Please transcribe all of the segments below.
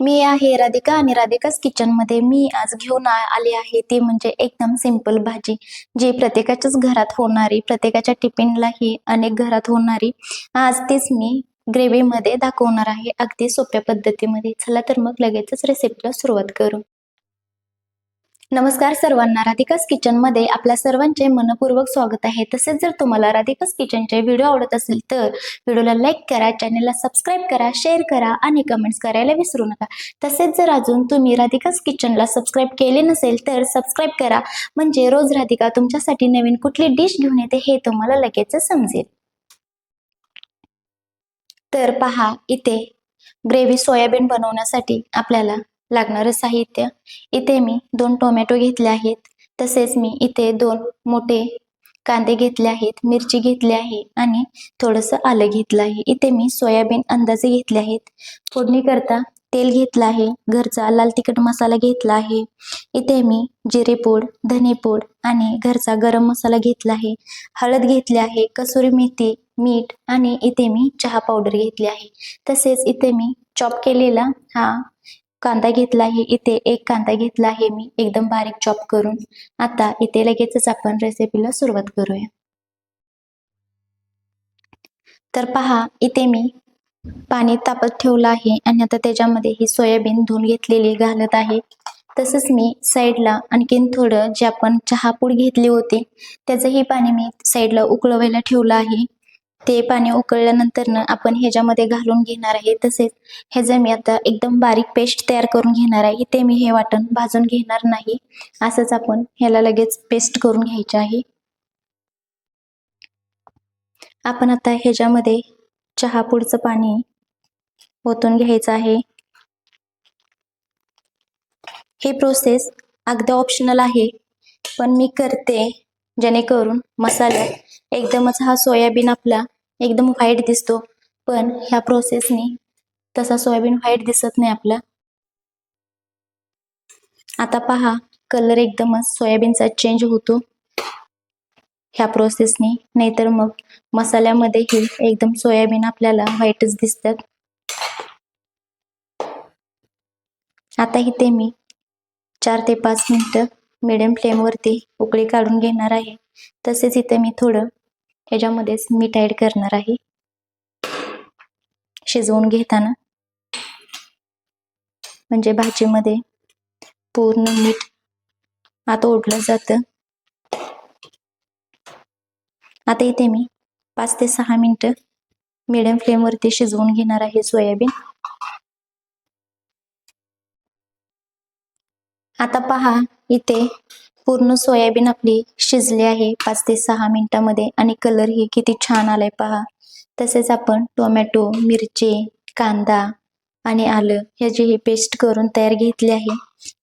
मी आहे राधिका आणि राधिकाच किचनमध्ये मी आज घेऊन आली आहे. ती म्हणजे एकदम सिंपल भाजी जी प्रत्येकाच्याच घरात होणारी प्रत्येकाच्या टिफिनलाही अनेक घरात होणारी. आज तीच मी ग्रेव्हीमध्ये दाखवणार आहे. अगदी सोप्या पद्धतीमध्ये. चला तर मग लगेचच रेसिपीला सुरुवात करू. नमस्कार सर्वांना राधिकास किचनमध्ये आपल्या सर्वांचे मनपूर्वक स्वागत आहे. तसेच जर तुम्हाला राधिकास किचनचे व्हिडिओ आवडत असेल तर व्हिडिओला लाईक करा चॅनलला सबस्क्राईब करा शेअर करा आणि कमेंट्स करायला विसरू नका. तसेच जर अजून तुम्ही राधिकास किचनला सबस्क्राईब केले नसेल तर सबस्क्राईब करा. म्हणजे रोज राधिका तुमच्यासाठी नवीन कुठली डिश घेऊन येते हे तुम्हाला लगेच समजेल. तर पहा इथे ग्रेव्ही सोयाबीन बनवण्यासाठी आपल्याला लागणारं साहित्य. इथे मी दोन टोमॅटो घेतले आहेत. तसेच मी इथे दोन मोठे कांदे घेतले आहेत. मिरची घेतली आहे आणि थोडंसं आलं घेतलं आहे. इथे मी सोयाबीन अंदाजे घेतले आहेत. फोडणी करता तेल घेतलं आहे. घरचा लाल तिखट मसाला घेतला आहे. इथे मी जिरेपूड धनेपूड आणि घरचा गरम मसाला घेतला आहे. हळद घेतली आहे कसुरी मेथी मीठ आणि इथे मी चहा पावडर घेतली आहे. तसेच इथे मी चॉप केलेला हा कांदा घेतला आहे. इथे एक कांदा घेतला आहे मी. एकदम बारीक चॉप करून. आता इथे लगेचच आपण रेसिपीला सुरुवात करूया. तर पहा इथे मी पाणी तापत ठेवलं आहे आणि आता त्याच्यामध्ये ही सोयाबीन धुवून घेतलेली घालत आहे. तसंच मी साईडला आणखीन थोडं जे आपण चहापूड घेतली होती त्याचंही पाणी मी साईडला उकळवायला ठेवलं आहे. ते पाणी उकळल्यानंतर ना आपण ह्याच्यामध्ये घालून घेणार आहे. तसेच ह्याचं मी आता एकदम बारीक पेस्ट तयार करून घेणार आहे ते मी हे वाटण भाजून घेणार नाही. असंच आपण ह्याला लगेच पेस्ट करून घ्यायचे आहे. आपण आता ह्याच्यामध्ये चहापूडचं पाणी ओतून घ्यायचं आहे. ही प्रोसेस अगदी ऑप्शनल आहे. पण मी करते जेणेकरून मसाल्यात एकदमच हा सोयाबीन आपला एकदम व्हाईट दिसतो. पण ह्या प्रोसेसने तसा सोयाबीन व्हाईट दिसत नाही आपला. आता पहा कलर एकदमच सोयाबीनचा चेंज होतो. ह्या प्रोसेसने नाहीतर मग मसाल्यामध्येही एकदम सोयाबीन आपल्याला व्हाईटच दिसतात. आता इथे मी चार ते पाच मिनटं मिडियम फ्लेमवरती उकळी काढून घेणार आहे. तसेच इथे मी थोडं ह्याच्यामध्येच मीठ ॲड करणार आहे. शिजवून घेताना. म्हणजे भाजीमध्ये पूर्ण मीठ आता ओढलं जातं. आता इथे मी पाच ते सहा मिनटं मिडियम फ्लेमवरती शिजवून घेणार आहे सोयाबीन. आता पहा इथे पूर्ण सोयाबीन आपली शिजली आहे. पाच ते सहा मिनिटामध्ये. आणि कलर ही किती छान आलाय पहा. तसेच आपण टोमॅटो मिरची कांदा आणि आलं ह्याची ही पेस्ट करून तयार घेतली आहे.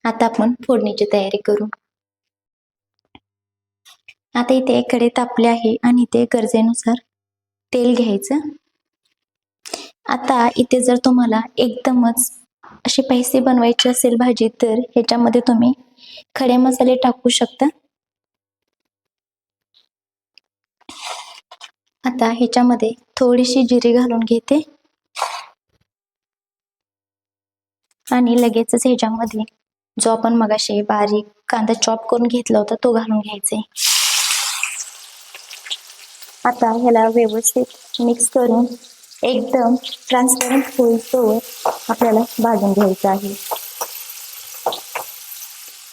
आता आपण फोडणीची तयारी करू. आता इथे कडे तापले आहे आणि ते गरजेनुसार तेल घ्यायचं. आता इथे जर तुम्हाला एकदमच अशी पैसे बनवायची असेल भाजी तर ह्याच्यामध्ये तुम्ही खडे मसाले टाकू शकता. आता ह्याच्यामध्ये थोडीशी जिरी घालून घेते. आणि लगेचच ह्याच्यामध्ये जो आपण मगाशी बारीक कांदा चॉप करून घेतला होता तो घालून घ्यायचा. आता ह्याला व्यवस्थित मिक्स करून एकदम ट्रान्सपरंट होईतोवर आपल्याला भाजून घ्यायचं आहे.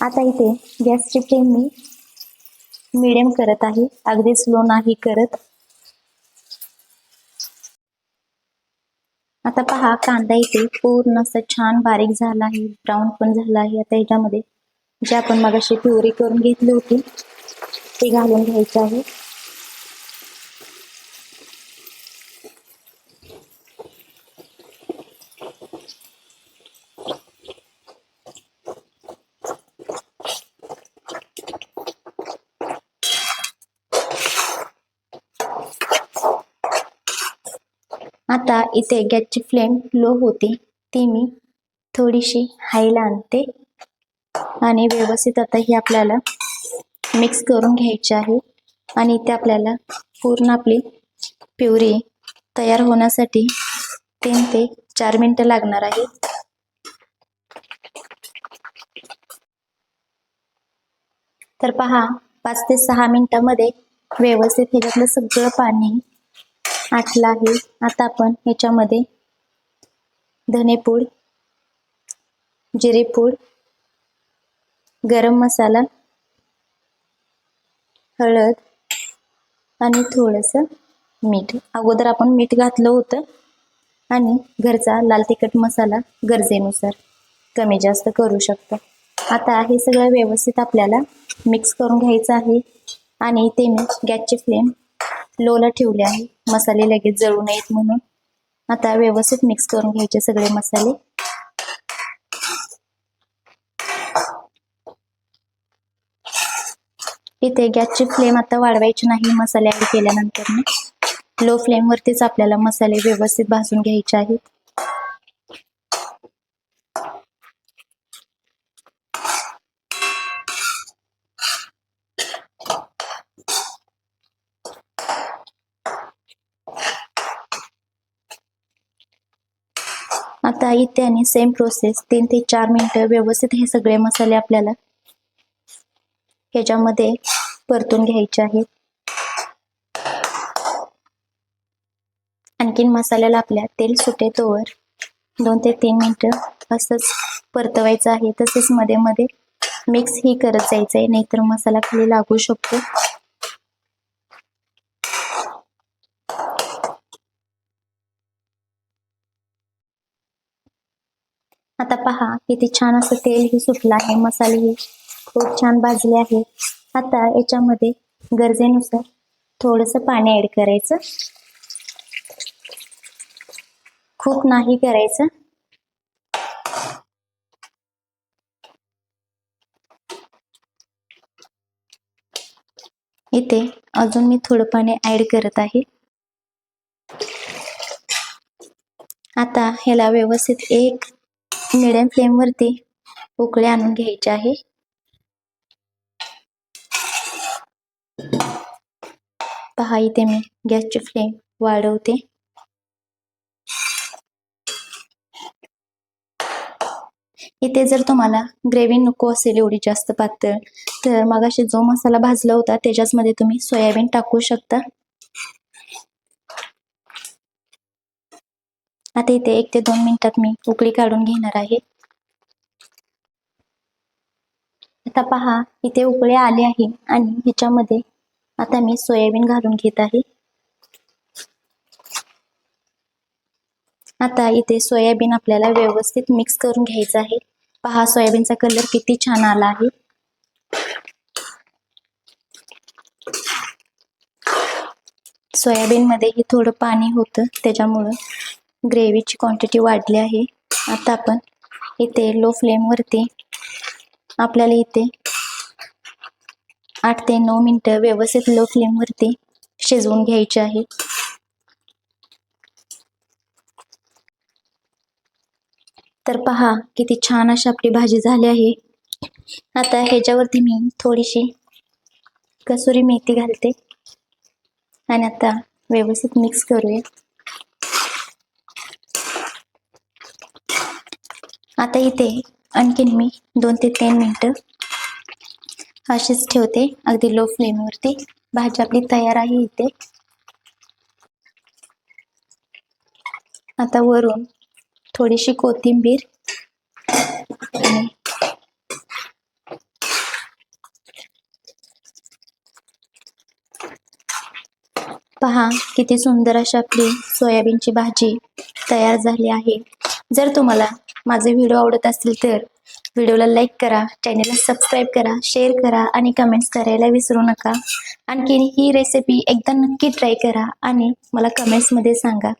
आता इथे गॅसची फ्लेम मी मिडियम करत आहे. अगदी स्लो नाही करत. आता पहा कांदा इथे पूर्ण असं छान बारीक झाला आहे ब्राऊन पण झाला आहे. आता याच्यामध्ये जे आपण मगाशी प्युरी करून घेतली होती ते घालून घ्यायचे आहे. आता इथे गॅसची फ्लेम लो होती ती मी थोडीशी हायला आणते. आणि व्यवस्थित आता ही आपल्याला मिक्स करून घ्यायची आहे. आणि इथे आपल्याला पूर्ण आपली प्युरी तयार होण्यासाठी तीन ते चार मिनटं लागणार आहेत. तर पहा पाच ते सहा मिनटामध्ये व्यवस्थित ह्याच्यातलं सगळं पाणी आठला आहे. आता आपण ह्याच्यामध्ये धनेपूड जिरेपूड गरम मसाला हळद आणि थोडंसं मीठ. अगोदर आपण मीठ घातलं होतं आणि घरचा लाल तिखट मसाला गरजेनुसार कमी जास्त करू शकतो. आता हे सगळं व्यवस्थित आपल्याला मिक्स करून घ्यायचं आहे आणि ते मी गॅसची फ्लेम लोला ठेवले आहे. मसाले लगेच जळू नयेत म्हणून. आता व्यवस्थित मिक्स करून घ्यायचे सगळे मसाले. इथे गॅसची फ्लेम आता वाढवायची नाही मसाले ऍड केल्यानंतर लो फ्लेम वरतीच आपल्याला मसाले व्यवस्थित भाजून घ्यायचे आहेत. आता इथे आणि सेम प्रोसेस तीन ते चार मिनिट व्यवस्थित हे सगळे मसाले आपल्याला ह्याच्यामध्ये परतून घ्यायचे आहेत. आणखीन मसाल्याला आपल्या तेल सुटे तोवर दोन ते तीन मिनिटं असंच परतवायचं आहे. तसेच मध्ये मध्ये मिक्स ही करत जायचं आहे नाहीतर मसाला खाली लागू शकतो. आता पहा किती छान असं तेलही सुटलं आहे मसाले ही खूप छान भाजले आहे. आता याच्यामध्ये गरजेनुसार थोडस पाणी ऍड करायचं. खूप नाही करायचं. इथे अजून मी थोडं पाणी ऍड करत आहे. आता ह्याला व्यवस्थित एक मिडियम फ्लेम वरती उकळी आणून घ्यायची आहे. पहा इथे मी गॅसची फ्लेम वाढवते. इथे जर तुम्हाला ग्रेव्ही नको असेल एवढी जास्त पातळ तर मगाशी जो मसाला भाजला होता त्याच्याच मध्ये तुम्ही सोयाबीन टाकू शकता. आता इथे एक ते दोन मिनिटात मी उकळी काढून घेणार आहे. आता पहा इथे उकळे आले आहे आणि ह्याच्यामध्ये आता मी सोयाबीन घालून घेत आहे. आता इथे सोयाबीन आपल्याला व्यवस्थित मिक्स करून घ्यायचं आहे. पहा सोयाबीनचा कलर किती छान आला आहे. सोयाबीन मध्ये ही थोडं पाणी होतं त्याच्यामुळं ग्रेव्हीची क्वांटिटी वाढली आहे. आता आपण इथे लो फ्लेम वरती आपल्याला इथे आठ ते नऊ मिनटं व्यवस्थित लो फ्लेम वरती शिजवून घ्यायचे आहे. तर पहा किती छान अशी आपली भाजी झाली आहे. आता ह्याच्यावरती मी थोडीशी कसुरी मेथी घालते. आणि आता व्यवस्थित मिक्स करूया. आता इथे आणखीन मी दोन ते तीन मिनटं अशीच ठेवते. अगदी लो फ्लेमवरती भाजी आपली तयार आहे इथे. आता वरून थोडीशी कोथिंबीर पहा किती सुंदर अशी आपली सोयाबीनची भाजी तयार झाली आहे. जर तुम्हाला माझे व्हिडिओ आवडत असतील तर व्हिडिओला लाईक करा चॅनलला सबस्क्राईब करा शेअर करा आणि कमेंट्स करायला विसरू नका. आणखी ही रेसिपी एकदा नक्की ट्राय करा आणि मला कमेंट्समध्ये सांगा.